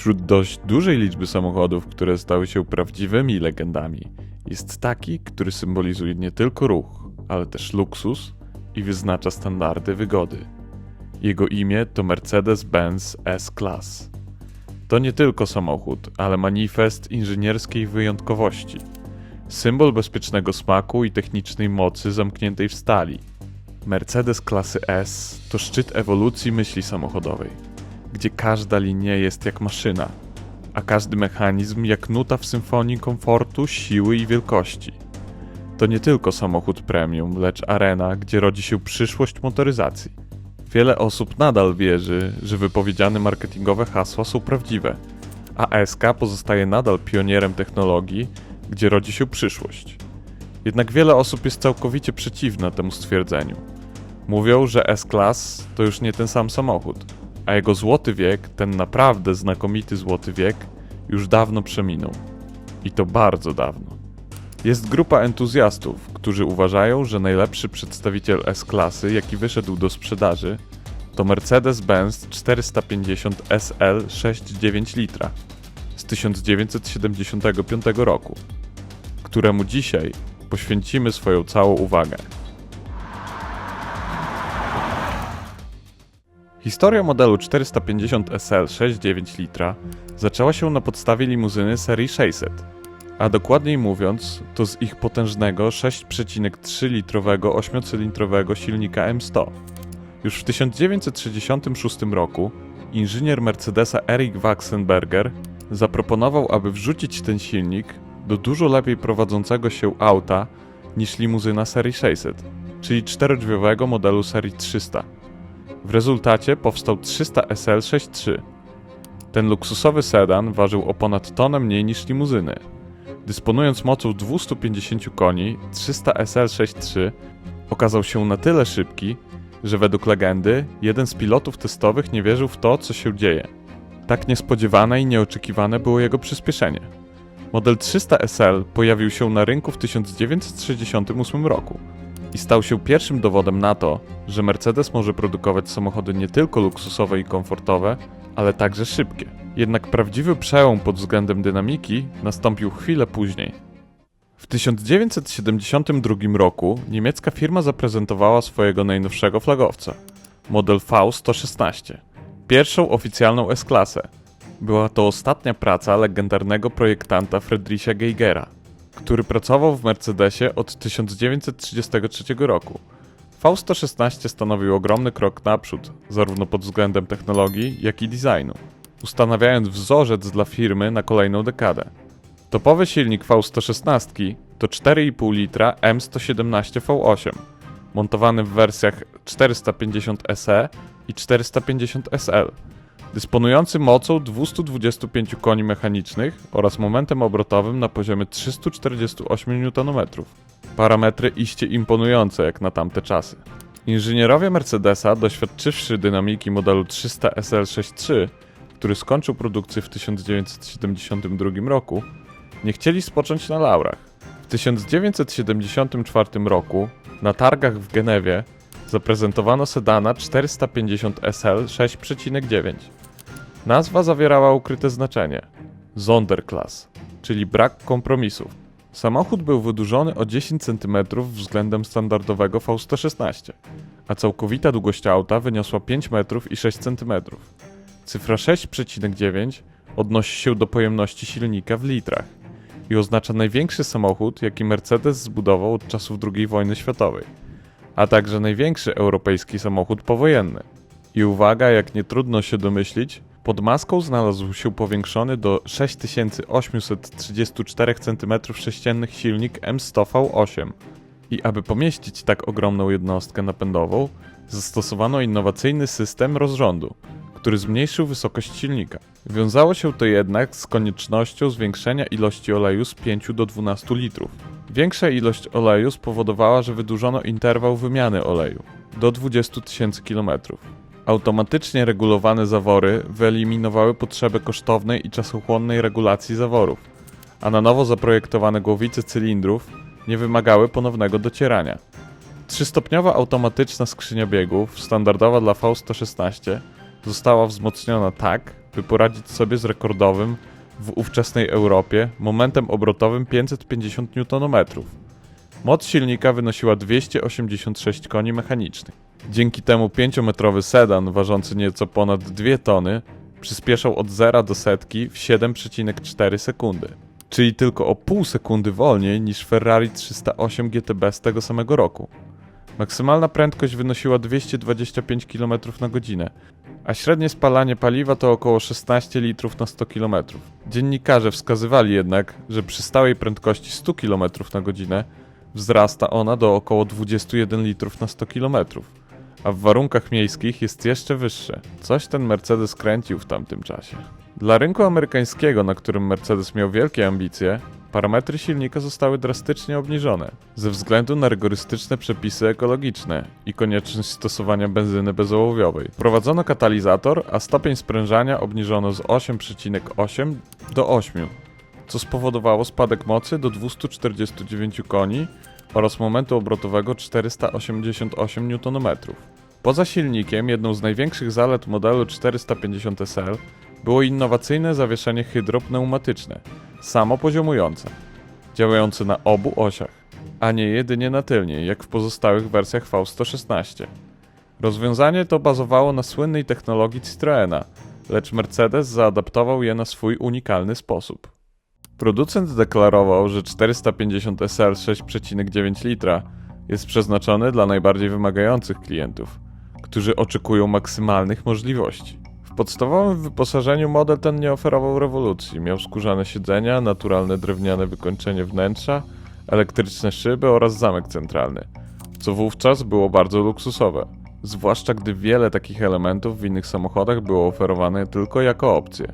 Wśród dość dużej liczby samochodów, które stały się prawdziwymi legendami, jest taki, który symbolizuje nie tylko ruch, ale też luksus i wyznacza standardy wygody. Jego imię to Mercedes-Benz S-Class. To nie tylko samochód, ale manifest inżynierskiej wyjątkowości. Symbol bezpiecznego smaku i technicznej mocy zamkniętej w stali. Mercedes klasy S to szczyt ewolucji myśli samochodowej, gdzie każda linia jest jak maszyna, a każdy mechanizm jak nuta w symfonii komfortu, siły i wielkości. To nie tylko samochód premium, lecz arena, gdzie rodzi się przyszłość motoryzacji. Wiele osób nadal wierzy, że wypowiedziane marketingowe hasła są prawdziwe, a SK pozostaje nadal pionierem technologii, gdzie rodzi się przyszłość. Jednak wiele osób jest całkowicie przeciwna temu stwierdzeniu. Mówią, że S-Class to już nie ten sam samochód, a jego złoty wiek, ten naprawdę znakomity złoty wiek, już dawno przeminął. I to bardzo dawno. Jest grupa entuzjastów, którzy uważają, że najlepszy przedstawiciel S-klasy, jaki wyszedł do sprzedaży, to Mercedes-Benz 450 SL 6,9 litra z 1975 roku, któremu dzisiaj poświęcimy swoją całą uwagę. Historia modelu 450 SL 6,9 litra zaczęła się na podstawie limuzyny serii 600, a dokładniej mówiąc, to z ich potężnego 6,3-litrowego 8-cylindrowego silnika M100. Już w 1966 roku inżynier Mercedesa Erik Waxenberger zaproponował, aby wrzucić ten silnik do dużo lepiej prowadzącego się auta niż limuzyna serii 600, czyli czterodrzwiowego modelu serii 300. W rezultacie powstał 300 SL 6.3. Ten luksusowy sedan ważył o ponad tonę mniej niż limuzyny. Dysponując mocą 250 koni, 300 SL 6.3 okazał się na tyle szybki, że według legendy jeden z pilotów testowych nie wierzył w to, co się dzieje. Tak niespodziewane i nieoczekiwane było jego przyspieszenie. Model 300 SL pojawił się na rynku w 1968 roku i stał się pierwszym dowodem na to, że Mercedes może produkować samochody nie tylko luksusowe i komfortowe, ale także szybkie. Jednak prawdziwy przełom pod względem dynamiki nastąpił chwilę później. W 1972 roku niemiecka firma zaprezentowała swojego najnowszego flagowca, model V116, pierwszą oficjalną S-klasę. Była to ostatnia praca legendarnego projektanta Friedricha Geigera, który pracował w Mercedesie od 1933 roku. V116 stanowił ogromny krok naprzód, zarówno pod względem technologii, jak i designu, ustanawiając wzorzec dla firmy na kolejną dekadę. Topowy silnik V116 to 4,5 litra M117 V8, montowany w wersjach 450 SE i 450 SL, dysponujący mocą 225 koni mechanicznych oraz momentem obrotowym na poziomie 348 Nm. Parametry iście imponujące jak na tamte czasy. Inżynierowie Mercedesa, doświadczywszy dynamiki modelu 300 SL63, który skończył produkcję w 1972 roku, nie chcieli spocząć na laurach. W 1974 roku na targach w Genewie zaprezentowano sedana 450 SL 6,9. Nazwa zawierała ukryte znaczenie Sonderklass, czyli brak kompromisów. Samochód był wydłużony o 10 cm względem standardowego V116, a całkowita długość auta wyniosła 5 metrów i 6 cm. Cyfra 6,9 odnosi się do pojemności silnika w litrach i oznacza największy samochód, jaki Mercedes zbudował od czasów II wojny światowej, a także największy europejski samochód powojenny. I uwaga, jak nie trudno się domyślić, pod maską znalazł się powiększony do 6834 cm3 silnik M100V8. I aby pomieścić tak ogromną jednostkę napędową, zastosowano innowacyjny system rozrządu, który zmniejszył wysokość silnika. Wiązało się to jednak z koniecznością zwiększenia ilości oleju z 5 do 12 litrów. Większa ilość oleju spowodowała, że wydłużono interwał wymiany oleju do 20 tysięcy km. Automatycznie regulowane zawory wyeliminowały potrzebę kosztownej i czasochłonnej regulacji zaworów, a na nowo zaprojektowane głowice cylindrów nie wymagały ponownego docierania. Trzystopniowa automatyczna skrzynia biegów, standardowa dla V116, została wzmocniona tak, by poradzić sobie z rekordowym w ówczesnej Europie momentem obrotowym 550 Nm. Moc silnika wynosiła 286 koni mechanicznych. Dzięki temu 5-metrowy sedan ważący nieco ponad 2 tony przyspieszał od 0 do setki w 7,4 sekundy, czyli tylko o pół sekundy wolniej niż Ferrari 308 GTB z tego samego roku. Maksymalna prędkość wynosiła 225 km na godzinę, a średnie spalanie paliwa to około 16 litrów na 100 km. Dziennikarze wskazywali jednak, że przy stałej prędkości 100 km na godzinę wzrasta ona do około 21 litrów na 100 km, a w warunkach miejskich jest jeszcze wyższe. Coś ten Mercedes kręcił w tamtym czasie. Dla rynku amerykańskiego, na którym Mercedes miał wielkie ambicje, parametry silnika zostały drastycznie obniżone ze względu na rygorystyczne przepisy ekologiczne i konieczność stosowania benzyny bezołowiowej. Wprowadzono katalizator, a stopień sprężania obniżono z 8,8 do 8, co spowodowało spadek mocy do 249 koni oraz momentu obrotowego 488 Nm. Poza silnikiem, jedną z największych zalet modelu 450 SL było innowacyjne zawieszenie hydropneumatyczne, samopoziomujące, działające na obu osiach, a nie jedynie na tylniej, jak w pozostałych wersjach V116. Rozwiązanie to bazowało na słynnej technologii Citroena, lecz Mercedes zaadaptował je na swój unikalny sposób. Producent deklarował, że 450 SL 6,9 litra jest przeznaczony dla najbardziej wymagających klientów, którzy oczekują maksymalnych możliwości. W podstawowym wyposażeniu model ten nie oferował rewolucji. Miał skórzane siedzenia, naturalne drewniane wykończenie wnętrza, elektryczne szyby oraz zamek centralny, co wówczas było bardzo luksusowe. Zwłaszcza gdy wiele takich elementów w innych samochodach było oferowane tylko jako opcje.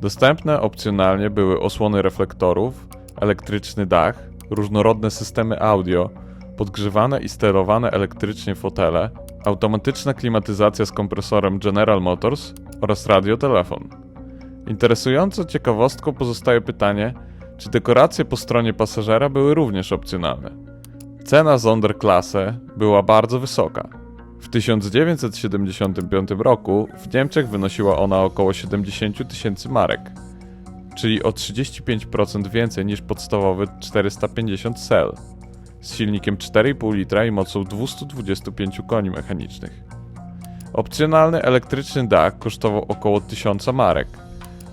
Dostępne opcjonalnie były osłony reflektorów, elektryczny dach, różnorodne systemy audio, podgrzewane i sterowane elektrycznie fotele, automatyczna klimatyzacja z kompresorem General Motors oraz radiotelefon. Interesującą ciekawostką pozostaje pytanie, czy dekoracje po stronie pasażera były również opcjonalne. Cena Sonderklasse była bardzo wysoka. W 1975 roku w Niemczech wynosiła ona około 70 tysięcy marek, czyli o 35% więcej niż podstawowy 450 Cell z silnikiem 4,5 litra i mocą 225 koni mechanicznych. Opcjonalny elektryczny dach kosztował około 1000 marek,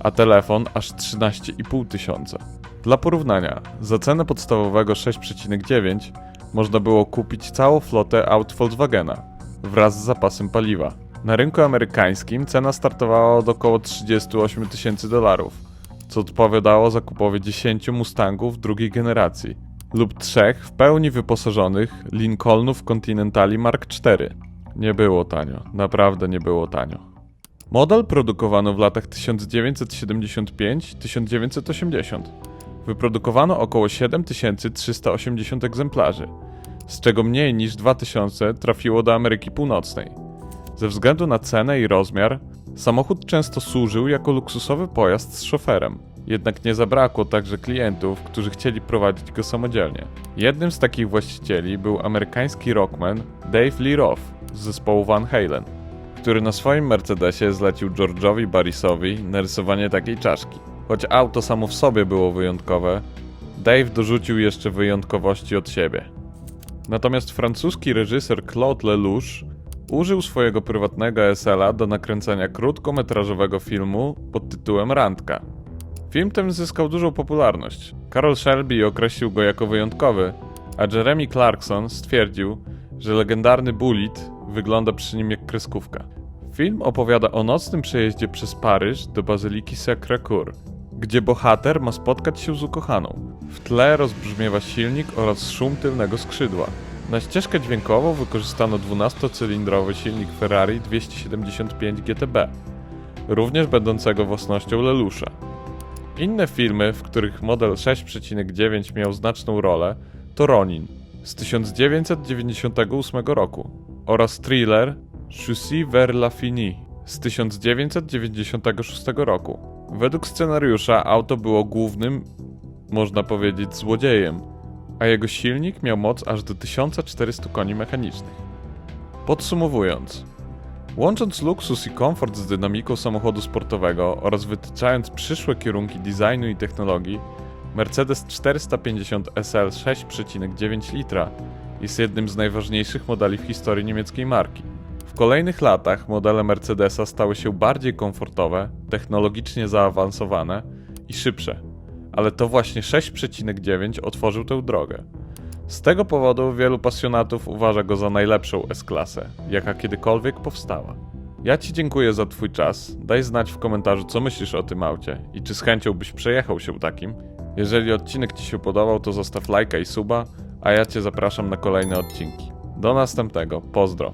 a telefon aż 13,5 tysiąca. Dla porównania, za cenę podstawowego 6,9 można było kupić całą flotę aut Volkswagena wraz z zapasem paliwa. Na rynku amerykańskim cena startowała od około 38 tysięcy dolarów, co odpowiadało zakupowi 10 Mustangów drugiej generacji lub trzech w pełni wyposażonych Lincolnów Continentali Mark IV. Nie było tanio, naprawdę nie było tanio. Model produkowano w latach 1975-1980. Wyprodukowano około 7380 egzemplarzy, z czego mniej niż 2000 trafiło do Ameryki Północnej. Ze względu na cenę i rozmiar, samochód często służył jako luksusowy pojazd z szoferem. Jednak nie zabrakło także klientów, którzy chcieli prowadzić go samodzielnie. Jednym z takich właścicieli był amerykański rockman Dave Lee Roth z zespołu Van Halen, który na swoim Mercedesie zlecił George'owi Barrisowi narysowanie takiej czaszki. Choć auto samo w sobie było wyjątkowe, Dave dorzucił jeszcze wyjątkowości od siebie. Natomiast francuski reżyser Claude Lelouch użył swojego prywatnego SL-a do nakręcenia krótkometrażowego filmu pod tytułem Randka. Film ten zyskał dużą popularność. Carol Shelby określił go jako wyjątkowy, a Jeremy Clarkson stwierdził, że legendarny Bullet wygląda przy nim jak kreskówka. Film opowiada o nocnym przejeździe przez Paryż do bazyliki Sacré-Cœur, gdzie bohater ma spotkać się z ukochaną. W tle rozbrzmiewa silnik oraz szum tylnego skrzydła. Na ścieżkę dźwiękową wykorzystano 12-cylindrowy silnik Ferrari 275 GTB, również będącego własnością Lelusza. Inne filmy, w których model 6,9 miał znaczną rolę, to Ronin z 1998 roku oraz thriller Chaussée vers l'infini z 1996 roku. Według scenariusza auto było głównym, można powiedzieć, złodziejem, a jego silnik miał moc aż do 1400 koni mechanicznych. Podsumowując, Łącząc luksus i komfort z dynamiką samochodu sportowego oraz wytyczając przyszłe kierunki designu i technologii, Mercedes 450 SL 6,9 litra jest jednym z najważniejszych modeli w historii niemieckiej marki. W kolejnych latach modele Mercedesa stały się bardziej komfortowe, technologicznie zaawansowane i szybsze, ale to właśnie 6,9 otworzył tę drogę. Z tego powodu wielu pasjonatów uważa go za najlepszą S-klasę, jaka kiedykolwiek powstała. Ja Ci dziękuję za Twój czas. Daj znać w komentarzu, co myślisz o tym aucie i czy z chęcią byś przejechał się takim. Jeżeli odcinek Ci się podobał, to zostaw lajka i suba, a ja Cię zapraszam na kolejne odcinki. Do następnego, pozdro.